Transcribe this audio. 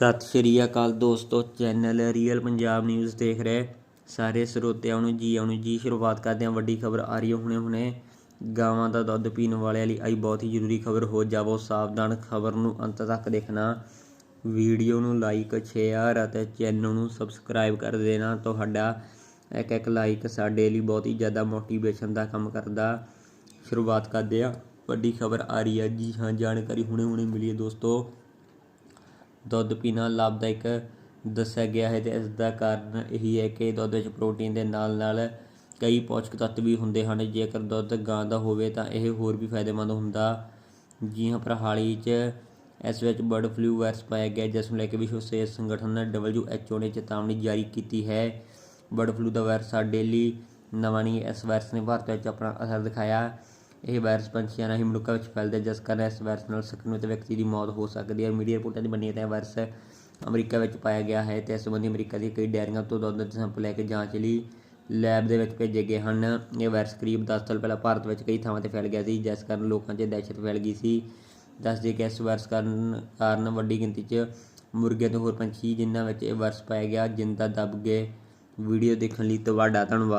ਸਤਿ ਸ਼੍ਰੀ ਅਕਾਲ ਦੋਸਤੋ, channel real Punjab news ਦੇਖ ਰਹੇ ਸਾਰੇ ਸਰੋਤਿਆਂ ਨੂੰ ਜੀ ਆਉਣ ਜੀ। ਸ਼ੁਰੂਆਤ ਕਰਦੇ ਹਾਂ ਵੱਡੀ ਖਬਰ ਆ ਰਹੀ ਹੈ ਹੁਣੇ ਹੁਣੇ। ਗਾਵਾਂ ਦਾ ਦੁੱਧ ਪੀਣ ਵਾਲਿਆਂ ਲਈ ਆਈ ਬਹੁਤ ਹੀ ਜ਼ਰੂਰੀ ਖਬਰ। ਹੋ ਜਾਵੋ ਸਾਵਧਾਨ ਖਬਰ ਨੂੰ ਅੰਤ ਤੱਕ ਦੇਖਣਾ। ਵੀਡੀਓ ਨੂੰ ਲਾਈਕ ਸ਼ੇਅਰ ਅਤੇ ਚੈਨਲ ਨੂੰ ਸਬਸਕ੍ਰਾਈਬ ਕਰ ਦੇਣਾ। ਤੁਹਾਡਾ ਇੱਕ ਇੱਕ ਲਾਈਕ ਸਾਡੇ ਲਈ ਬਹੁਤ ਹੀ ਜ਼ਿਆਦਾ ਮੋਟੀਵੇਸ਼ਨ ਦਾ ਕੰਮ ਕਰਦਾ। ਸ਼ੁਰੂਆਤ ਕਰਦੇ ਆ ਵੱਡੀ ਖਬਰ ਆ ਰਹੀ ਹੈ ਜੀ। ਹਾਂ, ਜਾਣਕਾਰੀ ਹੁਣੇ ਹੁਣੇ ਮਿਲੀ ਹੈ ਦੋਸਤੋ। ਦੁੱਧ ਪੀਣਾ ਲਾਭਦਾਇਕ ਦੱਸਿਆ ਗਿਆ ਹੈ ਤੇ ਇਸ ਦਾ ਕਾਰਨ ਇਹੀ ਹੈ ਕਿ ਦੁੱਧ ਵਿੱਚ ਪ੍ਰੋਟੀਨ ਦੇ ਨਾਲ ਨਾਲ ਕਈ ਪੌਸ਼ਟਿਕ ਤੱਤ ਵੀ ਹੁੰਦੇ ਹਨ। ਜੇਕਰ ਦੁੱਧ ਗਾਂ ਦਾ ਹੋਵੇ ਤਾਂ ਇਹ ਹੋਰ ਵੀ ਫਾਇਦੇਮੰਦ ਹੁੰਦਾ। ਜੀ ਹਾਂ ਪਰ ਹਾਲ ਹੀ 'ਚ ਇਸ ਵਿੱਚ ਬਰਡ ਫਲੂ ਵਾਇਰਸ ਪਾਇਆ ਗਿਆ, ਜਿਸ ਨੂੰ ਲੈ ਕੇ ਵਿਸ਼ਵ ਸਿਹਤ ਸੰਗਠਨ WHO ਨੇ ਚੇਤਾਵਨੀ ਜਾਰੀ ਕੀਤੀ ਹੈ। ਬਰਡ ਫਲੂ ਦਾ ਵਾਇਰਸ ਸਾਡੇ ਲਈ ਨਵਾਂ ਨਹੀਂ, ਇਸ ਵਾਇਰਸ ਨੇ ਭਾਰਤ ਵਿੱਚ ਆਪਣਾ ਅਸਰ ਦਿਖਾਇਆ। ਇਹ ਵਾਇਰਸ ਪੰਛੀਆਂ ਰਾਹੀਂ ਮਨੁੱਖਾਂ ਵਿੱਚ ਫੈਲਦਾ ਜਿਸ ਕਾਰਨ ਇਸ ਵਾਇਰਸ ਨਾਲ ਸੰਕਰਮਿਤ ਵਿਅਕਤੀ ਦੀ ਮੌਤ ਹੋ ਸਕਦੀ ਹੈ। ਮੀਡੀਆ ਰਿਪੋਰਟਾਂ ਦੀ ਬੰਨੀ ਤਾਂ ਇਹ ਵਾਇਰਸ ਅਮਰੀਕਾ ਵਿੱਚ ਪਾਇਆ ਗਿਆ ਹੈ ਤੇ ਇਸ ਸੰਬੰਧੀ ਅਮਰੀਕਾ ਦੀ ਕਈ ਡੈਰੀਆਂ ਤੋਂ ਦੁੱਧ ਦੇ ਸੈਂਪਲ ਲੈ ਕੇ ਜਾਂਚ ਲਈ ਲੈਬ ਦੇ ਵਿੱਚ ਭੇਜੇ ਗਏ ਹਨ। ਇਹ ਵਾਇਰਸ ਕਰੀਬ 10 ਸਾਲ ਪਹਿਲਾਂ ਭਾਰਤ ਵਿੱਚ ਕਈ ਥਾਵਾਂ ਤੇ ਫੈਲ ਗਿਆ ਸੀ, ਜਿਸ ਕਾਰਨ ਲੋਕਾਂ 'ਚ ਦਹਿਸ਼ਤ ਫੈਲ ਗਈ ਸੀ। ਦੱਸਦੇ ਕਿ ਇਸ ਵਾਇਰਸ ਕਾਰਨ ਕਾਰਨ ਵੱਡੀ ਗਿਣਤੀ 'ਚ ਮੁਰਗੇ ਤੇ ਹੋਰ ਪੰਛੀ, ਜਿਨ੍ਹਾਂ ਵਿੱਚ ਇਹ ਵਾਇਰਸ ਪਾਇਆ ਗਿਆ, ਜਿੰਦਾ ਦੱਬ ਗਏ। ਵੀਡੀਓ ਦੇਖਣ ਲਈ ਤੁਹਾਡਾ ਧੰਨਵਾਦ।